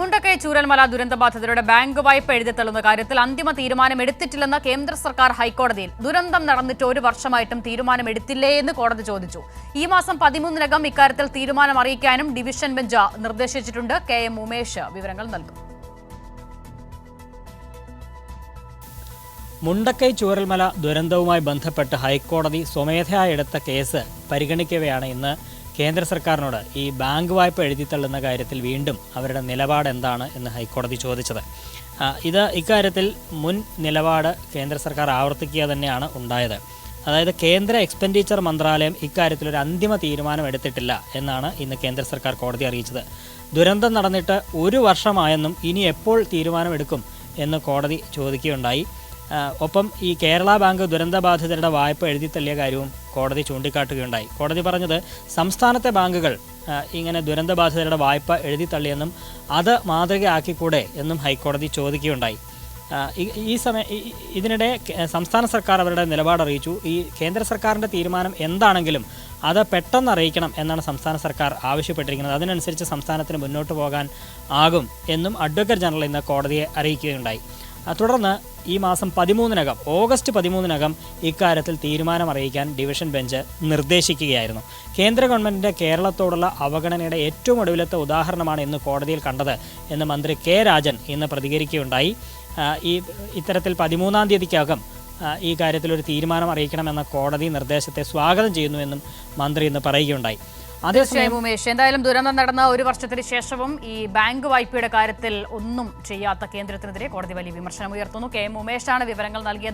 Mundakkai Chooralmala ദുരന്തബാധിതരുടെ bank വായ്പ എഴുതിത്തള്ളുന്ന കാര്യത്തിൽ അന്തിമ തീരുമാനം എടുത്തിട്ടില്ലെന്ന് കേന്ദ്ര സർക്കാർ ഹൈക്കോടതിയിൽ. ദുരന്തം നടന്നിട്ട് ഒരു വർഷമായിട്ടും തീരുമാനം എടുത്തില്ലേ എന്ന് കോടതി ചോദിച്ചു. ഈ മാസം പതിമൂന്നിനകം ഇക്കാര്യത്തിൽ തീരുമാനം അറിയിക്കാനും ഡിവിഷൻ ബെഞ്ച് നിർദ്ദേശിച്ചിട്ടുണ്ട്. കെ എം ഉമേഷ് വിവരങ്ങൾ നൽകും. മുണ്ടക്കൈ ചൂരൽമല ദുരന്തവുമായി ബന്ധപ്പെട്ട് ഹൈക്കോടതി സ്വമേധയാ എടുത്ത കേസ് പരിഗണിക്കവെയാണ് ഇന്ന് കേന്ദ്ര സർക്കാരിനോട് ഈ ബാങ്ക് വായ്പ എഴുതിത്തള്ളുന്ന കാര്യത്തിൽ വീണ്ടും അവരുടെ നിലപാട് എന്താണ് എന്ന് ഹൈക്കോടതി ചോദിച്ചത്. ഇത് ഇക്കാര്യത്തിൽ മുൻ നിലപാട് കേന്ദ്ര സർക്കാർ ആവർത്തിക്കുക തന്നെയാണ് ഉണ്ടായത്. അതായത് കേന്ദ്ര എക്സ്പെൻഡിച്ചർ മന്ത്രാലയം ഇക്കാര്യത്തിൽ ഒരു അന്തിമ തീരുമാനം എടുത്തിട്ടില്ല എന്നാണ് ഇന്ന് കേന്ദ്ര സർക്കാർ കോടതി അറിയിച്ചത്. ദുരന്തം നടന്നിട്ട് ഒരു വർഷമായെന്നും ഇനി എപ്പോൾ തീരുമാനമെടുക്കും എന്ന് കോടതി ചോദിക്കുകയുണ്ടായി. ഒപ്പം ഈ കേരള ബാങ്ക് ദുരന്തബാധിതരുടെ വായ്പ എഴുതിത്തള്ളിയ കാര്യവും കോടതി ചൂണ്ടിക്കാട്ടുകയുണ്ടായി. കോടതി പറഞ്ഞത് സംസ്ഥാനത്തെ ബാങ്കുകൾ ഇങ്ങനെ ദുരന്തബാധിതരുടെ വായ്പ എഴുതിത്തള്ളിയെന്നും അത് മാതൃകയാക്കിക്കൂടെ എന്നും ഹൈക്കോടതി ചോദിക്കുകയുണ്ടായി. ഈ- സമയ ഇതിനിടെ സംസ്ഥാന സർക്കാർ അവരുടെ നിലപാട് അറിയിച്ചു. ഈ കേന്ദ്ര സർക്കാരിന്റെ തീരുമാനം എന്താണെങ്കിലും അത് പെട്ടെന്ന് അറിയിക്കണം എന്നാണ് സംസ്ഥാന സർക്കാർ ആവശ്യപ്പെട്ടിരിക്കുന്നത്. അതിനനുസരിച്ച് സംസ്ഥാനത്തിന് മുന്നോട്ട് പോകാൻ ആകും എന്നും അഡ്വക്കേറ്റ് ജനറൽ ഇന്ന് കോടതിയെ അറിയിക്കുകയുണ്ടായി. തുടർന്ന് ഈ മാസം പതിമൂന്നിനകം ഓഗസ്റ്റ് പതിമൂന്നിനകം ഇക്കാര്യത്തിൽ തീരുമാനം അറിയിക്കാൻ ഡിവിഷൻ ബെഞ്ച് നിർദ്ദേശിക്കുകയായിരുന്നു. കേന്ദ്ര ഗവൺമെന്റിന്റെ കേരളത്തോടുള്ള അവഗണനയുടെ ഏറ്റവും ഒടുവിലത്തെ ഉദാഹരണമാണ് ഇന്ന് കോടതിയിൽ കണ്ടത് എന്ന് മന്ത്രി കെ രാജൻ ഇന്ന് പ്രതികരിക്കുകയുണ്ടായി. ഈ ഇത്തരത്തിൽ പതിമൂന്നാം തീയതിക്കകം ഈ കാര്യത്തിൽ ഒരു തീരുമാനം അറിയിക്കണമെന്ന കോടതി നിർദ്ദേശത്തെ സ്വാഗതം ചെയ്യുന്നുവെന്നും മന്ത്രി ഇന്ന് പറയുകയുണ്ടായി. തീർച്ചയായും ഉമേഷ് എന്തായാലും ദുരന്തം നടന്ന ഒരു വർഷത്തിന് ശേഷവും ഈ ബാങ്ക് വായ്പയുടെ കാര്യത്തിൽ ഒന്നും ചെയ്യാത്ത കേന്ദ്രത്തിനെതിരെ കോടതി വലിയ വിമർശനം ഉയർത്തുന്നു. കെ എം ഉമേഷാണ് വിവരങ്ങൾ നൽകിയത്.